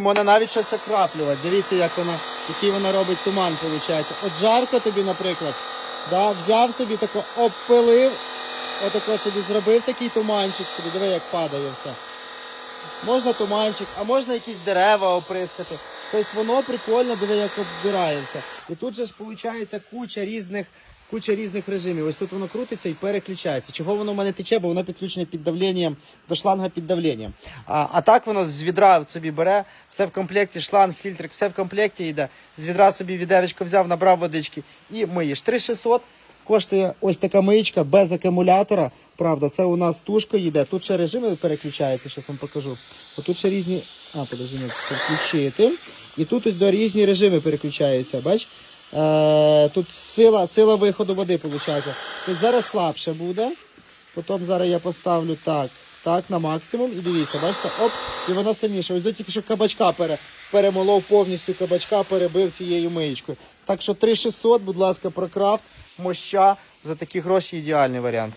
Можна навіть щось окраплювати. Дивіться, як вона, який вона робить туман, виходить. От жарко тобі, наприклад, да, взяв собі тако, обпилив, отако собі зробив такий туманчик собі, диви, як падає все. Можна туманчик, а можна якісь дерева оприскати. Тобто воно прикольно, диви, як оббирається. І тут же ж виходить куча різних, куча різних режимів. Ось тут воно крутиться і переключається. Чого воно в мене тече, бо воно підключене під давленням до шланга під давленням. А, а так воно з відра собі бере, все в комплекті, шланг, фільтрик, все в комплекті йде. З відра собі відеречко взяв, набрав водички і миєш. 3600 коштує ось така миєчка без акумулятора. Правда, це у нас тушка йде. Тут ще режими переключаються, зараз вам покажу. Отут ще різні. А, подожди, включити. І тут ось до різні режими переключаються. Бач? Е, тут сила, сила виходу води виходить. Тобто зараз слабше буде. Потім зараз я поставлю так, так, на максимум. І дивіться, бачите, оп, і воно сильніше. Ось тільки що кабачка пере, перемолов повністю кабачка, перебив цією миєчкою. Так що 3600, будь ласка, прокрафт, моща. За такі гроші ідеальний варіант.